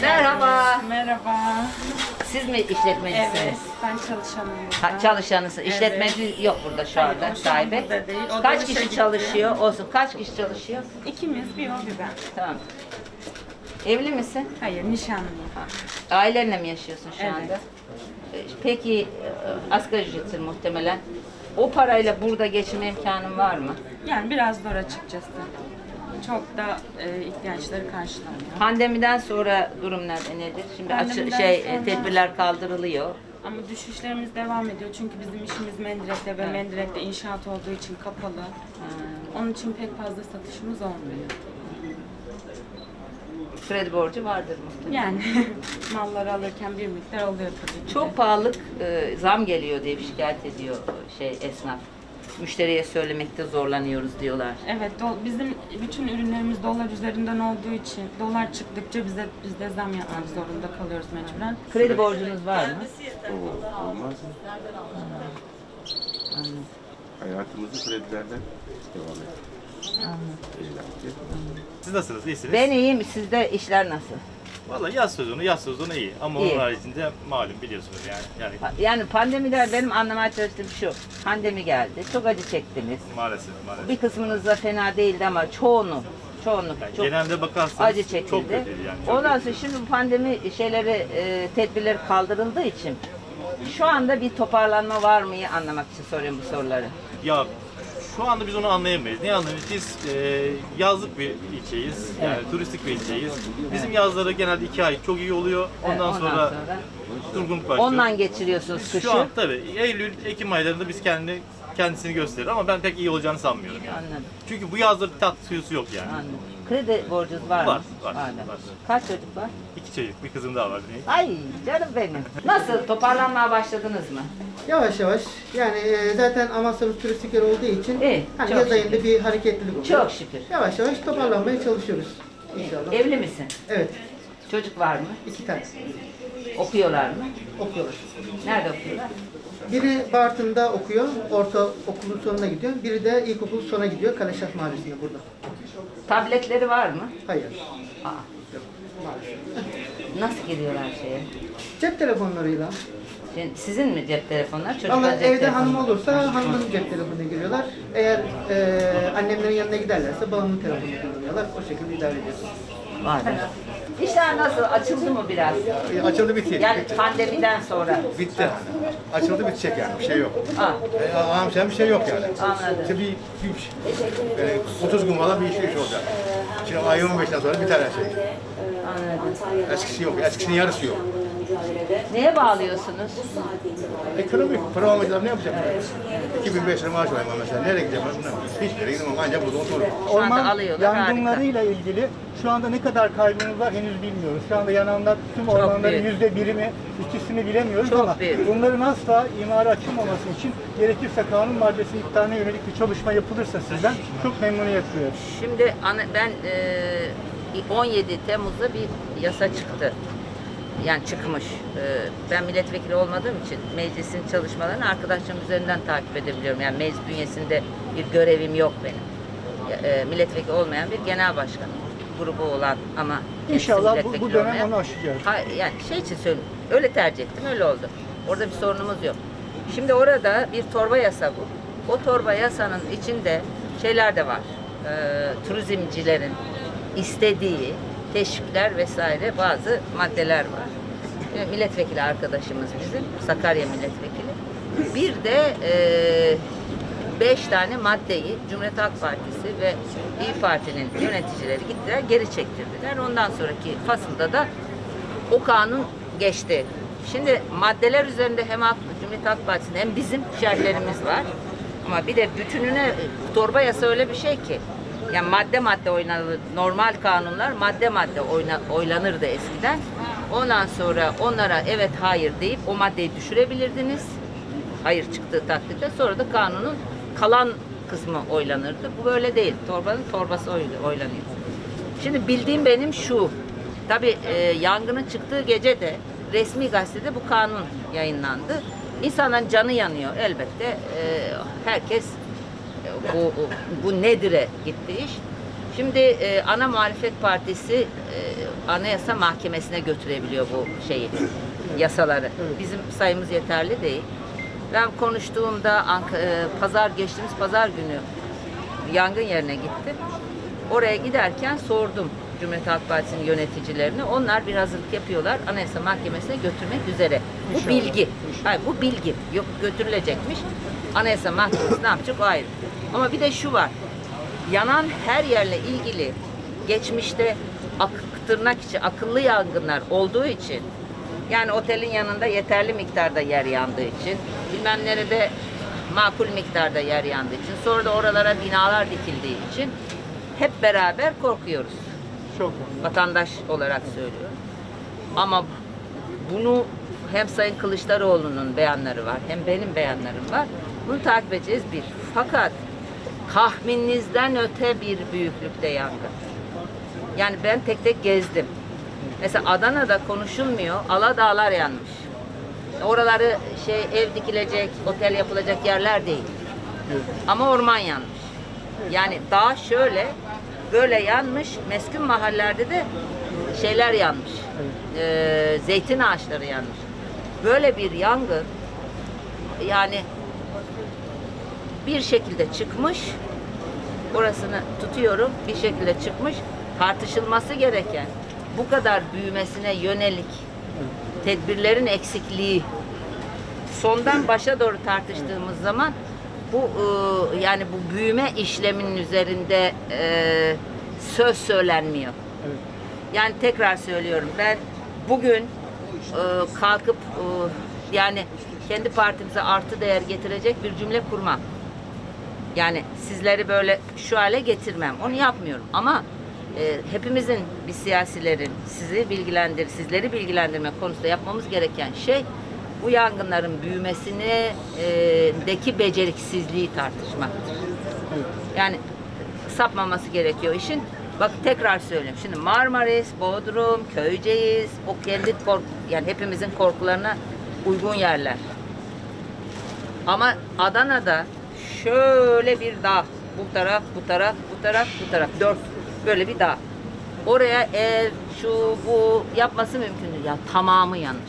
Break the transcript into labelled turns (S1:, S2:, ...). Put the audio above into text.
S1: Merhaba.
S2: Merhaba.
S1: Siz mi işletmecisiniz?
S2: Evet, ben çalışanıyım.
S1: Ha, çalışanısın. İşletmeci yok burada şu
S2: Hayır,
S1: anda
S2: o şu an
S1: sahibi.
S2: burada değil. O da
S1: Kaç
S2: işe
S1: kişi
S2: gitti.
S1: çalışıyor? Olsun. Kaç kişi çalışıyor?
S2: İkimiz bir o bir ben.
S1: Tamam. Evli misin?
S2: Hayır, nişanlıyım.
S1: Ailenle mi yaşıyorsun şu
S2: Evet.
S1: anda? Ee, Peki e, asgari ücretsin muhtemelen. O parayla burada geçinme imkanın var mı?
S2: Yani biraz zor açıkçası. Çok da e, ihtiyaçları karşılamıyor.
S1: Pandemiden sonra durum nerede nedir? Şimdi açı,
S2: Pandemiden
S1: şey
S2: sonra-
S1: tedbirler kaldırılıyor.
S2: Ama düşüşlerimiz devam ediyor çünkü bizim işimiz Mendirek'te ve Mendirek'te inşaat olduğu için kapalı. Onun için pek fazla satışımız olmuyor.
S1: Kredi borcu vardır muhtemelen.
S2: Yani malları alırken bir miktar oluyor tabii ki. de.
S1: Çok pahalı e, zam geliyor diye şikayet ediyor e, şey esnaf. Müşteriye söylemekte zorlanıyoruz diyorlar.
S2: Evet, do- bizim bütün ürünlerimiz dolar üzerinden olduğu için dolar çıktıkça bize biz de zam yapmak zorunda kalıyoruz mecburen.
S1: Kredi borcunuz var mı?
S3: Olmaz. Hayatımızı kredilerden devam ediyor.
S4: Siz nasılsınız? İyisiniz?
S1: Ben iyiyim. Sizde işler nasıl?
S4: Vallahi yaz sezonu, yaz sezonu iyi. Ama
S1: İyi.
S4: onun haricinde malum biliyorsunuz yani. Yani
S1: Yani pandemiler benim anlamaya çalıştığım şu. Pandemi geldi. Çok acı çektiniz.
S4: maalesef maalesef.
S1: Bir kısmınız da fena değildi ama çoğunu, çoğunluk
S4: Yani
S1: çok
S4: genelde bakarsanız
S1: acı çekildi.
S4: çok kötüydü yani. Çok
S1: Ondan sonra şimdi bu pandemi şeyleri, e, tedbirleri kaldırıldığı için şu anda bir toparlanma var mıyı anlamak için soruyorum bu soruları.
S4: Ya şu anda biz onu anlayamayız. Ne anlayamayız? Biz e, yazlık bir ilçeyiz. Yani turistik bir ilçeyiz. Bizim yazları genelde iki ay çok iyi oluyor. Ondan,
S1: Evet, ondan
S4: sonra,
S1: sonra
S4: durgunluk başlıyor.
S1: Ondan geçiriyorsunuz kışı.
S4: Şu an tabii Eylül, Ekim aylarında biz kendi kendisini gösterir ama ben pek iyi olacağını sanmıyorum yani.
S1: Anladım.
S4: Çünkü bu yazları tat suyusu yok yani.
S1: Anladım. Kredi borcunuz var mı?
S4: Var, var, var.
S1: Kaç çocuk var?
S4: İki çocuk, bir kızım daha var.
S1: Ay canım benim. Nasıl toparlanmaya başladınız mı?
S5: Yavaş yavaş yani e, zaten Amasya'mız turistik yer olduğu için
S1: İyi,
S5: hani
S1: çok
S5: yaz ayında bir hareketlilik oluyor.
S1: Çok şükür.
S5: Yavaş yavaş toparlanmaya çalışıyoruz inşallah.
S1: Evli misin?
S5: Evet,
S1: Çocuk var mı?
S5: iki tane
S1: Okuyorlar mı?
S5: okuyorlar.
S1: Nerede okuyorlar?
S5: Biri Bartın'da okuyor, orta okulun sonuna gidiyor. Biri de ilkokul sona gidiyor, Kaleşah Mahallesi'nde burada.
S1: Tabletleri var mı?
S5: Hayır,
S1: Aa,
S5: yok maalesef.
S1: nasıl giriyorlar şeye?
S5: Cep telefonlarıyla.
S1: Şimdi sizin mi cep telefonlar? Çocuklar
S5: Ama
S1: cep
S5: evde
S1: telefonu.
S5: hanım olursa hanımın cep telefonuna giriyorlar. Eğer e, annemlerin yanına giderlerse babamın telefonunu kullanıyorlar. O şekilde idare ediyoruz.
S1: Vardır. İşler nasıl? Açıldı mı biraz?
S6: E, Açıldı bitti.
S1: Yani
S6: bitti.
S1: pandemiden sonra.
S6: Bitti yani. Açıldı bitecek yani bir şey yok.
S1: Aa,
S6: E, Amşan bir şey yok yani.
S1: Anladım.
S6: İşte bir, bir e, 30 gün falan bir iş, iş olacak. Şimdi ay 15'ten sonra biter her şey.
S1: anladım.
S6: Eskisi yok. Eskisinin yarısı yok.
S1: Neye bağlıyorsunuz?
S6: Ekonomik. Para olmayacak ne yapacak? 2005 lira maaş alayım ben mesela. Nereye gideceğim ben bilmem. Hiçbir yere gidemem. Ancak burada otururum.
S1: Şu anda
S7: Orman
S1: alıyorlar. Harika.
S7: yangınlarıyla ilgili şu anda ne kadar kaybımız var henüz bilmiyoruz. Şu anda yananlar tüm ormanların
S1: büyük.
S7: yüzde biri mi ikisini bilemiyoruz
S1: Çok
S7: ama
S1: büyük.
S7: bunların asla imara açılmaması için gerekirse kanun maddesi iptaline yönelik bir çalışma yapılırsa sizden çok memnuniyet duyarız.
S1: Şimdi ana- ben e, 17 Temmuz'da bir yasa çıktı. Yani çıkmış. E, ben milletvekili olmadığım için meclisin çalışmalarını arkadaşlarım üzerinden takip edebiliyorum. Yani meclis bünyesinde bir görevim yok benim. E, milletvekili olmayan bir genel başkan grubu olan ama
S7: İnşallah bu, bu dönem
S1: olmayan-
S7: onu aşacağız.
S1: Ha, yani şey için söylüyorum. Öyle tercih ettim, öyle oldu. Orada bir sorunumuz yok. Şimdi orada bir torba yasa bu. O torba yasanın içinde şeyler de var. Ee, turizmcilerin istediği teşvikler vesaire bazı maddeler var. Milletvekili arkadaşımız bizim, Sakarya milletvekili. Bir de e, beş tane maddeyi Cumhuriyet Halk Partisi ve İyi Parti'nin yöneticileri gittiler geri çektirdiler. Ondan sonraki fasılda da o kanun geçti. Şimdi maddeler üzerinde hem Cumhuriyet Halk Partisi'nin hem bizim şerhlerimiz var. Ama bir de bütününe torba yasa öyle bir şey ki. Yani madde madde oynanır. Normal kanunlar madde madde oyna, oylanırdı eskiden. Ondan sonra onlara evet hayır deyip o maddeyi düşürebilirdiniz. Hayır çıktığı takdirde sonra da kanunun kalan kısmı oylanırdı. Bu böyle değil. Torbanın torbası oy- oylanıyor. Şimdi bildiğim benim şu. Tabii e, yangının çıktığı gece de resmi gazetede bu kanun yayınlandı. İnsanların canı yanıyor elbette. E, herkes bu bu nedir'e gitti iş. Şimdi e, ana muhalefet partisi e, anayasa mahkemesine götürebiliyor bu şeyi, yasaları. Bizim sayımız yeterli değil. Ben konuştuğumda Ank- e, pazar geçtiğimiz pazar günü yangın yerine gittim. Oraya giderken sordum Cumhuriyet Halk Partisi'nin yöneticilerine. Onlar bir hazırlık yapıyorlar. Anayasa Mahkemesi'ne götürmek üzere. Bu bilgi. Hayır, bu bilgi. Yok götürülecekmiş. Anayasa Mahkemesi ne yapacak o ayrı. Ama bir de şu var. Yanan her yerle ilgili geçmişte ak- tırnak içi akıllı yangınlar olduğu için yani otelin yanında yeterli miktarda yer yandığı için bilmem nerede makul miktarda yer yandığı için sonra da oralara binalar dikildiği için hep beraber korkuyoruz.
S7: Çok.
S1: Vatandaş olarak söylüyorum. Ama bunu hem Sayın Kılıçdaroğlu'nun beyanları var hem benim beyanlarım var. Bunu takip edeceğiz bir. Fakat tahmininizden öte bir büyüklükte yangın. Yani ben tek tek gezdim. Mesela Adana'da konuşulmuyor. Aladağlar yanmış. Oraları şey ev dikilecek, otel yapılacak yerler değil. Ama orman yanmış. Yani dağ şöyle böyle yanmış. Meskun mahallelerde de şeyler yanmış. Ee, zeytin ağaçları yanmış. Böyle bir yangın yani bir şekilde çıkmış. Orasını tutuyorum. Bir şekilde çıkmış. Tartışılması gereken bu kadar büyümesine yönelik tedbirlerin eksikliği sondan başa doğru tartıştığımız zaman bu e, yani bu büyüme işleminin üzerinde e, söz söylenmiyor. Yani tekrar söylüyorum ben bugün e, kalkıp e, yani kendi partimize artı değer getirecek bir cümle kurmam. Yani sizleri böyle şu hale getirmem. Onu yapmıyorum. Ama e, hepimizin bir siyasilerin sizi bilgilendir, sizleri bilgilendirme konusunda yapmamız gereken şey bu yangınların büyümesine e, deki beceriksizliği tartışmaktır. Yani sapmaması gerekiyor işin. Bak tekrar söyleyeyim. Şimdi Marmaris, Bodrum, Köyceğiz, o kendi kork yani hepimizin korkularına uygun yerler. Ama Adana'da şöyle bir dağ. Bu taraf, bu taraf, bu taraf, bu taraf. Dört. Böyle bir dağ. Oraya ev, şu, bu yapması mümkün değil. Ya tamamı yanlış.